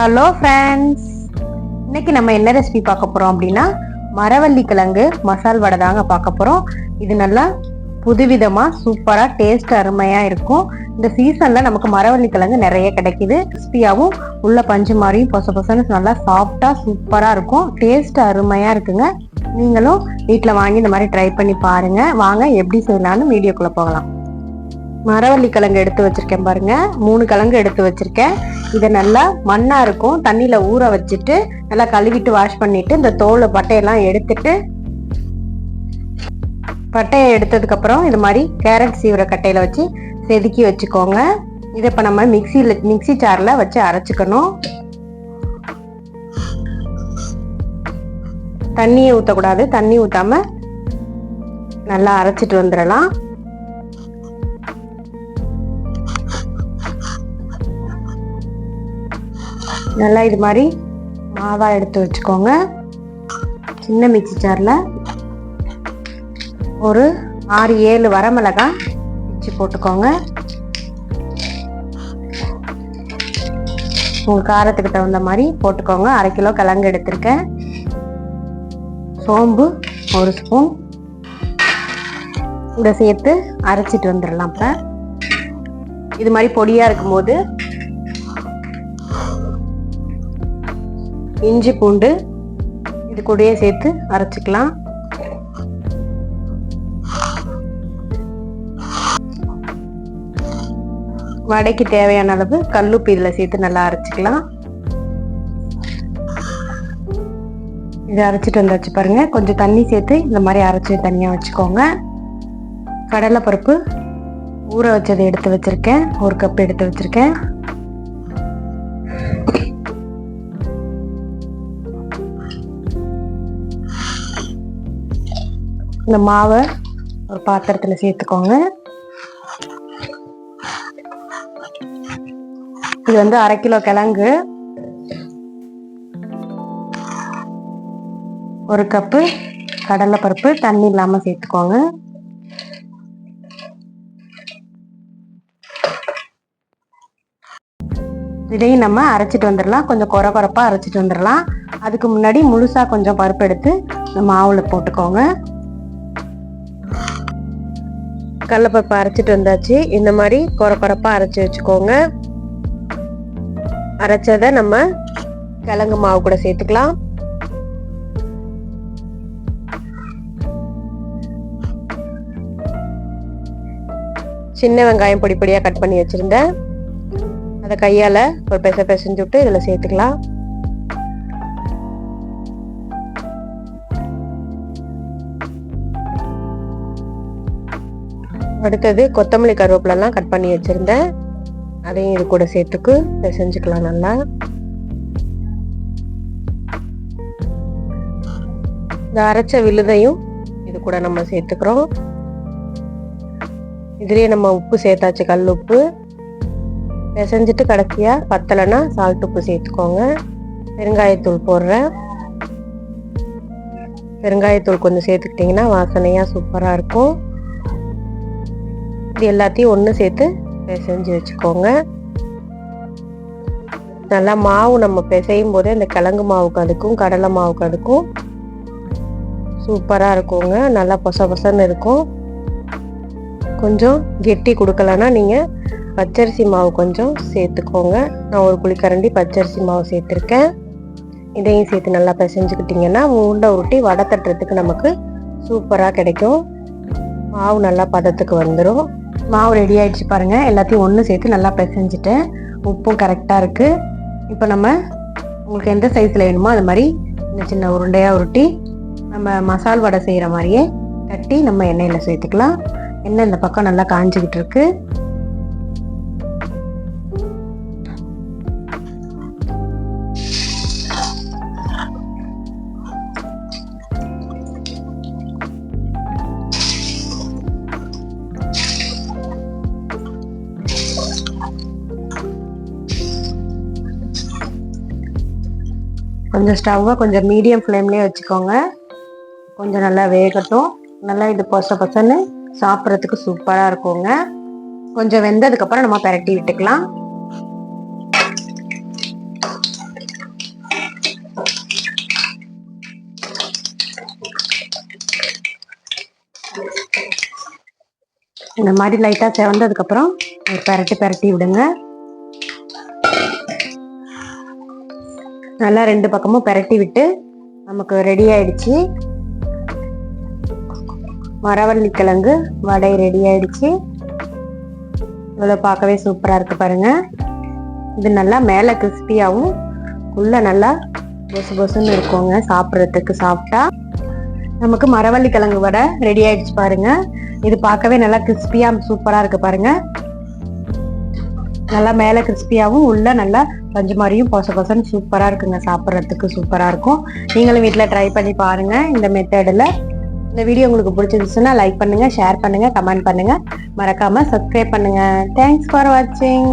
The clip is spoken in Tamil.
ஹலோ ஃப்ரெண்ட்ஸ் இன்னைக்கு நம்ம என்ன ரெசிபி பார்க்க போறோம் அப்படின்னா மரவள்ளி கிழங்கு மசால் வடை தாங்க பார்க்க போறோம். இது நல்லா புதுவிதமா சூப்பரா டேஸ்ட் அருமையா இருக்கும். இந்த சீசன்ல நமக்கு மரவள்ளி கிழங்கு நிறைய கிடைக்குது. கிறிஸ்பியாகவும் உள்ள பஞ்சு மாதிரியும் பொச பொசன்னு நல்லா சாஃப்டா சூப்பரா இருக்கும். டேஸ்ட் அருமையா இருக்குங்க. நீங்களும் வீட்டில் வாங்கி இந்த மாதிரி ட்ரை பண்ணி பாருங்க. வாங்க எப்படி செய்யலான்னு வீடியோக்குள்ள போகலாம். மரவள்ளி கிழங்கு எடுத்து வச்சிருக்கேன் பாருங்க. மூணு கிழங்கு எடுத்து வச்சிருக்கேன். இதை நல்லா மண்ணா இருக்கும். தண்ணியில ஊற வச்சுட்டு நல்லா கழுவிட்டு வாஷ் பண்ணிட்டு இந்த தோல் பட்டையெல்லாம் எடுத்துட்டு பட்டையை எடுத்ததுக்கு அப்புறம் இது மாதிரி கேரட் சீவிர கட்டையில வச்சு செதுக்கி வச்சுக்கோங்க. இதை இப்போ நம்ம மிக்சியில் மிக்சி சாரில் வச்சு அரைச்சிக்கணும். தண்ணியை ஊற்றக்கூடாது தண்ணி ஊற்றாமல் நல்லா அரைச்சிட்டு வந்துடலாம். நல்லா இது மாதிரி மாவா எடுத்து வச்சுக்கோங்க. சின்ன மிக்சி ஜாரில் ஒரு ஆறு ஏழு வரமிளகாய் பிச்சு போட்டுக்கோங்க. உங்கள் காரத்துக்கு தகுந்த மாதிரி போட்டுக்கோங்க. அரை கிலோ கிழங்கு எடுத்திருக்கேன். சோம்பு ஒரு ஸ்பூன். இதை சேர்த்து அரைச்சிட்டு வந்துடலாம் இப்போ. இது மாதிரி பொடியாக இருக்கும்போது இஞ்சி பூண்டு இது கூடயே சேர்த்து அரைச்சிக்கலாம். வடைக்கு தேவையான அளவு கல்லுப்பு இதில் சேர்த்து நல்லா அரைச்சிக்கலாம். இதை அரைச்சிட்டு வந்தாச்சு பாருங்க. கொஞ்சம் தண்ணி சேர்த்து இந்த மாதிரி அரைச்சி தனியாக வச்சுக்கோங்க. கடலைப்பருப்பு ஊற வச்சதை எடுத்து வச்சுருக்கேன். ஒரு கப் எடுத்து வச்சுருக்கேன். இந்த மாவை ஒரு பாத்திரத்துல சேர்த்துக்கோங்க. இது வந்து அரை கிலோ கிழங்கு. ஒரு கப்பு கடலைப்பருப்பு தண்ணி இல்லாம சேர்த்துக்கோங்க. இதையும் நம்ம அரைச்சிட்டு வந்துடலாம். கொஞ்சம் குறை குறைப்பாக அரைச்சிட்டு வந்துடலாம். அதுக்கு முன்னாடி முழுசா கொஞ்சம் பருப்பு எடுத்து இந்த மாவுல போட்டுக்கோங்க. கடலப்பருப்பு அரைச்சிட்டு வந்தாச்சு. இந்த மாதிரி குறை குறைப்பா அரைச்சி வச்சுக்கோங்க. அரைச்சதை நம்ம கிழங்கு மாவு கூட சேர்த்துக்கலாம். சின்ன வெங்காயம் பொடி பொடியாக கட் பண்ணி வச்சுருந்தேன். அதை கையால் ஒரு பெச பெசஞ்சு விட்டு இதில் சேர்த்துக்கலாம். அடுத்தது கொத்தமல்லி கருவேப்பிலெல்லாம் கட் பண்ணி வச்சுருந்தேன். அதையும் இது கூட சேர்த்துக்கு செஞ்சுக்கலாம் நல்லா. இந்த அரைச்ச விழுதையும் இது கூட நம்ம சேர்த்துக்கிறோம். இதுலயே நம்ம உப்பு சேர்த்தாச்சு கல் உப்பு. பிசைஞ்சிட்டு கடைசியா பத்தலைன்னா சால்ட் உப்பு சேர்த்துக்கோங்க. பெருங்காயத்தூள் போடுறேன். பெருங்காயத்தூள் கொஞ்சம் சேர்த்துக்கிட்டிங்கன்னா வாசனையாக சூப்பராக இருக்கும். இது எல்லாத்தையும் ஒன்று சேர்த்து பிசைஞ்சு வச்சுக்கோங்க. நல்லா மாவு நம்ம பிசையும் போதே இந்த கிழங்கு மாவுக்கு அதுக்கும் கடலை மாவுக்கு அதுக்கும் சூப்பராக இருக்குங்க. நல்லா பொச பொசன்னு இருக்கும். கொஞ்சம் கெட்டி கொடுக்கலன்னா நீங்கள் பச்சரிசி மாவு கொஞ்சம் சேர்த்துக்கோங்க. நான் ஒரு குழிக்கரண்டி பச்சரிசி மாவு சேர்த்துருக்கேன். இதையும் சேர்த்து நல்லா பிசைஞ்சுக்கிட்டிங்கன்னா உருண்டை உருட்டி வடை தட்டுறதுக்கு நமக்கு சூப்பராக கிடைக்கும். மாவு நல்லா பதத்துக்கு வந்துடும் மாவு ரெடி ஆயிடுச்சு பாருங்க. எல்லாத்தையும் ஒன்று சேர்த்து நல்லா பிசைஞ்சிட்டேன் உப்பும் கரெக்டாக இருக்குது இப்போ நம்ம உங்களுக்கு எந்த சைஸில் வேணுமோ அது மாதிரி சின்ன சின்ன உருண்டையாக உருட்டி நம்ம மசால் வடை செய்கிற மாதிரியே தட்டி நம்ம எண்ணெயில் சேர்த்துக்கலாம். எண்ணெய் இந்த பக்கம் நல்லா காஞ்சிக்கிட்டு இருக்குது கொஞ்சம் ஸ்டவ்வை கொஞ்சம் மீடியம் ஃப்ளேம்லேயே வச்சுக்கோங்க. கொஞ்சம் நல்லா வேகட்டும். நல்லா இது பொச பசன்னு சாப்பிட்றதுக்கு சூப்பராக இருக்குங்க. கொஞ்சம் வெந்ததுக்கப்புறம் நம்ம பரட்டி விட்டுக்கலாம். இந்த மாதிரி லைட்டாக செவந்ததுக்கப்புறம் பரட்டி பரட்டி விடுங்க. நல்லா ரெண்டு பக்கமும் பெரட்டி விட்டு நமக்கு ரெடி ஆயிடுச்சு. மரவள்ளி கிழங்கு வடை ரெடி ஆயிடுச்சு. இவ்வளோ பார்க்கவே சூப்பராக இருக்கு பாருங்க. இது நல்லா மேலே கிறிஸ்பியாகவும் உள்ளே நல்லா பொசு பொசுன்னு இருக்குங்க சாப்பிட்றதுக்கு சாப்பிட்டா நமக்கு மரவள்ளி கிழங்கு வடை ரெடி ஆயிடுச்சு பாருங்க. இது பார்க்கவே நல்லா கிறிஸ்பியாக சூப்பராக இருக்கு பாருங்க. நல்லா மேலே கிறிஸ்பியாகவும் உள்ள நல்லா பஞ்சு மாதிரியும் பொச பொசன்னு சூப்பராக இருக்குங்க. சாப்பிட்றதுக்கு சூப்பராக இருக்கும். நீங்களும் வீட்டில் ட்ரை பண்ணி பாருங்கள் இந்த மெத்தடில் இந்த வீடியோ உங்களுக்கு பிடிச்சிருந்துச்சுன்னா லைக் பண்ணுங்கள் ஷேர் பண்ணுங்கள் கமெண்ட் பண்ணுங்கள் மறக்காமல் சப்ஸ்கிரைப் பண்ணுங்கள் தேங்க்ஸ் ஃபார் வாட்சிங்